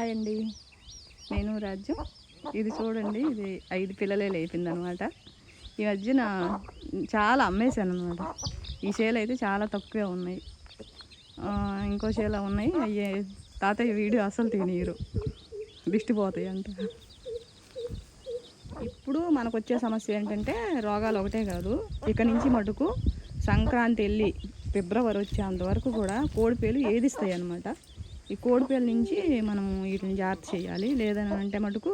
Hi అండి నేను రాజ్యం ఇది చూడండి ఇది ఐదు పిల్లలే లేపిందనమాట ఈ మధ్యన చాలా అమ్మేశాను అనమాట ఈ సేల్ అయితే చాలా తక్కువే ఉన్నాయి. ఇంకో సేల ఉన్నాయి. అయ్యే తాతయ్య వీడియో అసలు తినీరు దిష్టి పోతాయి అంట. ఇప్పుడు మనకు వచ్చే సమస్య ఏంటంటే రోగాలు ఒకటే కాదు. ఇక నుంచి మటుకు సంక్రాంతి వెళ్ళి ఫిబ్రవరి వచ్చేంత వరకు కూడా కోడిపేలు ఏదిస్తాయి అన్నమాట ఈ కోడిపేల నుంచి మనం వీటిని జాగ్రత్త చేయాలి. లేదని అంటే మటుకు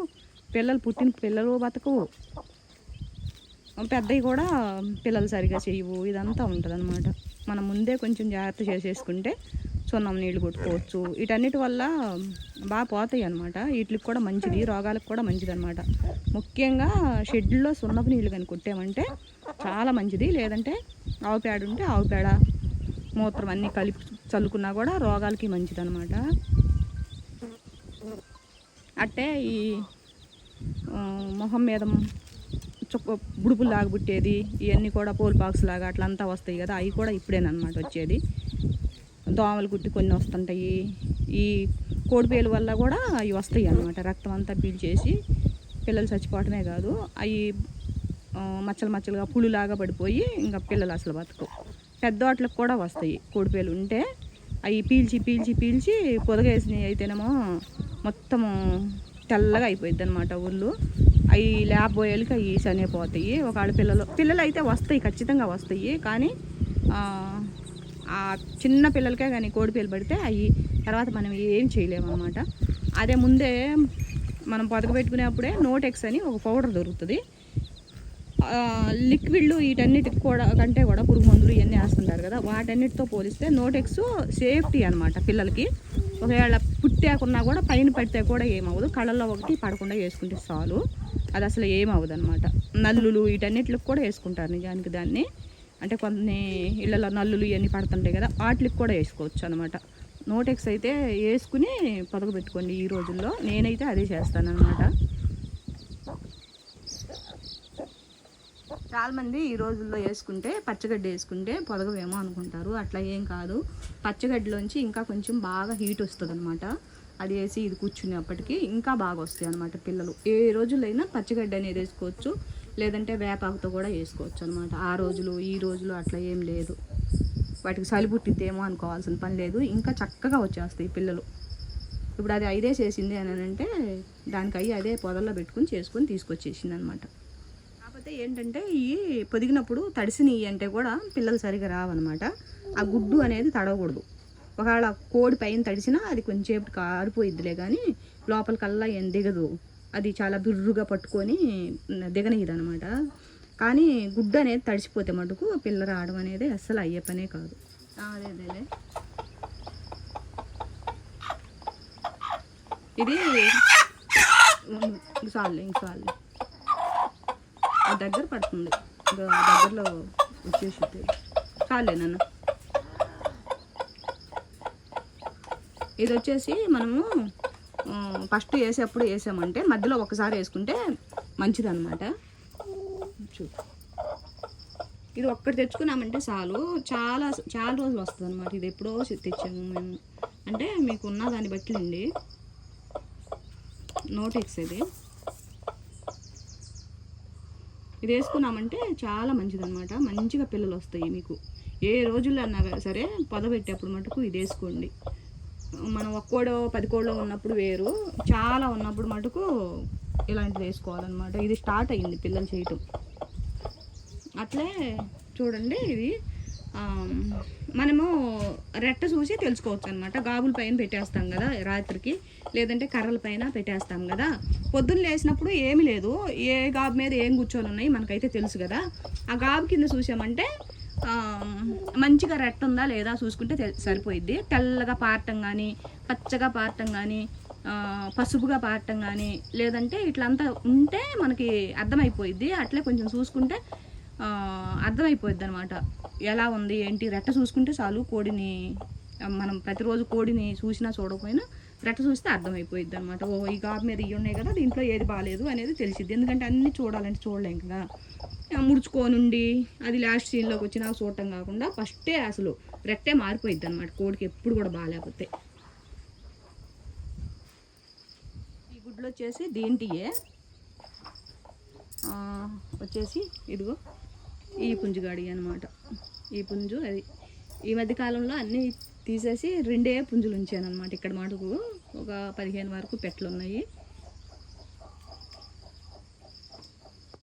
పిల్లలు పుట్టిన పిల్లలు బతకవు. పెద్దవి కూడా పిల్లలు సరిగా చేయవు. ఇదంతా ఉంటుంది మనం ముందే కొంచెం జాగ్రత్త చేసేసుకుంటే సున్నం నీళ్ళు కొట్టుకోవచ్చు. వీటన్నిటి వల్ల బాగా పోతాయి అనమాట వీటికి కూడా మంచిది రోగాలకు కూడా మంచిది అనమాట ముఖ్యంగా షెడ్లో సున్నపు నీళ్ళు కానీ కొట్టామంటే చాలా మంచిది. లేదంటే ఆవు పేడ ఉంటే ఆవు పేడ మూత్రం అన్నీ కలిపి చల్లుకున్నా కూడా రోగాలకి మంచిదన్నమాట. అట్టే ఈ మొహం మీద చుక్క బుడుపులు లాగా పుట్టేది ఇవన్నీ కూడా పోల్ పాక్స్ లాగా అట్లా అంతా వస్తాయి కదా అవి కూడా ఇప్పుడేనమాట వచ్చేది. దోమలు కుట్టి కొన్ని వస్తుంటాయి. ఈ కోడిపేలు వల్ల కూడా అవి వస్తాయి అన్నమాట రక్తం అంతా పీల్చేసి పిల్లలు చచ్చిపోవటమే కాదు అవి మచ్చలు మచ్చలుగా పులులాగా పడిపోయి ఇంకా పిల్లలు అసలు బతుకు పెద్ద పెద్దవాట్లకు కూడా వస్తాయి కోడిపేలు. ఉంటే అవి పీల్చి పీల్చి పీల్చి పొదగేసినవి అయితేనేమో మొత్తము తెల్లగా అయిపోయింది అనమాట ఊళ్ళు అవి లేకపోయేళ్ళకి అవి చనిపోతాయి ఒకవేళ పిల్లలు పిల్లలు అయితే వస్తాయి ఖచ్చితంగా వస్తాయి. కానీ ఆ, చిన్న పిల్లలకే కానీ కోడిపేలు పడితే అవి తర్వాత మనం ఏం చేయలేము అనమాట అదే ముందే మనం పొదగ పెట్టుకునేప్పుడే నోటెక్స్ అని ఒక పౌడర్ దొరుకుతుంది. లిక్విడ్లు వీటన్నిటికి కూడా కంటే కూడా పురుగు మందులు ఇవన్నీ వేస్తుంటారు కదా వాటన్నిటితో పోలిస్తే నోటెక్స్ సేఫ్టీ అనమాట పిల్లలకి. ఒకవేళ పుట్టాకున్నా కూడా పైన పడితే కూడా ఏమవ్వదు. కళ్ళల్లో ఒకటి పడకుండా వేసుకుంటే చాలు. అది అసలు ఏమవ్వదు అనమాట నల్లులు వీటన్నిటికి కూడా వేసుకుంటారు నిజానికి దాన్ని. అంటే కొన్ని ఇళ్ళలో నల్లులు ఇవన్నీ పడుతుంటాయి కదా వాటికి కూడా వేసుకోవచ్చు అనమాట నోటెక్స్ అయితే వేసుకుని పొదగ పెట్టుకోండి ఈ రోజుల్లో. నేనైతే అదే చేస్తాను అనమాట చాలామంది ఈ రోజుల్లో వేసుకుంటే పచ్చగడ్డి వేసుకుంటే పొదగవేమో అనుకుంటారు. అట్లా ఏం కాదు. పచ్చగడ్డిలోంచి ఇంకా కొంచెం బాగా హీట్ వస్తుంది అనమాట అది వేసి ఇది కూర్చునేప్పటికీ ఇంకా బాగా వస్తాయి అనమాట పిల్లలు. ఏ రోజులైనా పచ్చగడ్డి అనేది వేసుకోవచ్చు. లేదంటే వేపాకుతో కూడా వేసుకోవచ్చు అనమాట ఆ రోజులు ఈ రోజులు అట్లా ఏం లేదు. వాటికి చలి పుట్టిద్దేమో అనుకోవాల్సిన పని లేదు. ఇంకా చక్కగా వచ్చేస్తాయి పిల్లలు. ఇప్పుడు అది ఐదే చేసింది అని అంటే దానికి అయ్యి అదే పొదల్లో పెట్టుకుని చేసుకొని తీసుకొచ్చేసింది అనమాట కాకపోతే ఏంటంటే ఈ పొదిగినప్పుడు తడిసినవి అంటే కూడా పిల్లలు సరిగా రావన్నమాట. ఆ గుడ్డు అనేది తడవకూడదు. ఒకవేళ కోడి పైన తడిసినా అది కొంచెంసేపు కారిపోయిద్దిలే కానీ లోపలికల్లా ఏం దిగదు. అది చాలా బిర్రుగా పట్టుకొని దిగనిది అనమాట కానీ గుడ్డు అనేది తడిసిపోతే మటుకు పిల్ల రావడం అనేది అస్సలు అయ్యే పనే కాదు. ఆ, అదే అదేలే ఇది చాలు ఇంక చాలు దగ్గర పడుతుంది. దగ్గరలో వచ్చేసి చాలే నన్ను. ఇది వచ్చేసి మనము ఫస్ట్ వేసేప్పుడు వేసామంటే మధ్యలో ఒకసారి వేసుకుంటే మంచిదన్నమాట. చూ ఇది ఒక్కటి తెచ్చుకున్నామంటే చాలు. చాలా చాలా రోజులు వస్తుంది అనమాట ఇది ఎప్పుడో తెచ్చాము మేము. అంటే మీకు ఉన్న దాన్ని బట్టి అండి. నోటిక్స్ ఇది. ఇది వేసుకున్నామంటే చాలా మంచిదన్నమాట. మంచిగా పిల్లలు వస్తాయి మీకు. ఏ రోజుల్లో అన్నా సరే పొదబెట్టేప్పుడు మటుకు ఇది వేసుకోండి. మనం ఒక్కోడో పది కోడో ఉన్నప్పుడు వేరు. చాలా ఉన్నప్పుడు మటుకు ఇలాంటిది వేసుకోవాలన్నమాట. ఇది స్టార్ట్ అయ్యింది పిల్లలు చేయటం. అట్లే చూడండి ఇది. మనము రెట్ట చూసి తెలుసుకోవచ్చు అనమాట గాబుల పైన పెట్టేస్తాం కదా రాత్రికి. లేదంటే కర్రల పైన పెట్టేస్తాం కదా. పొద్దున్న లేసినప్పుడు ఏమీ లేదు. ఏ గాబు మీద ఏం కూర్చొని ఉన్నాయి మనకైతే తెలుసు కదా. ఆ గాబు కింద చూసామంటే మంచిగా రెట్ట ఉందా లేదా చూసుకుంటే సరిపోయిద్ది. తెల్లగా పారటం కానీ పచ్చగా పారటం కానీ పసుపుగా పారటం కానీ లేదంటే ఇట్లంతా ఉంటే మనకి అర్థమైపోయిద్ది. అట్లే కొంచెం చూసుకుంటే అర్థమైపోయిద్ది అనమాట ఎలా ఉంది ఏంటి రెట్ట చూసుకుంటే చాలు కోడిని మనం ప్రతిరోజు కోడిని చూసినా చూడకపోయినా రెట్ట చూస్తే అర్థమైపోయిద్ది అనమాట ఓ ఈ గాబు మీద ఇవి ఉన్నాయి కదా దీంట్లో ఏది బాగాలేదు అనేది తెలిసిద్ది. ఎందుకంటే అన్నీ చూడాలంటే చూడలేం కదా. ముడుచుకోనుండి అది లాస్ట్ సీన్లోకి వచ్చినా చూడటం కాకుండా ఫస్టే అసలు రెట్టే మారిపోయిద్ది అనమాట కోడికి ఎప్పుడు కూడా బాగాలేకపోతే. ఈ గుడ్లు వచ్చేసి దీంటియే? వచ్చేసి ఇదిగో. ఈ పుంజుగాడి అనమాట ఈ పుంజు అది. ఈ మధ్య కాలంలో అన్నీ తీసేసి రెండే పుంజులు ఉంచాను అనమాట ఇక్కడ మటుకు ఒక పదిహేను వరకు పెట్లు ఉన్నాయి.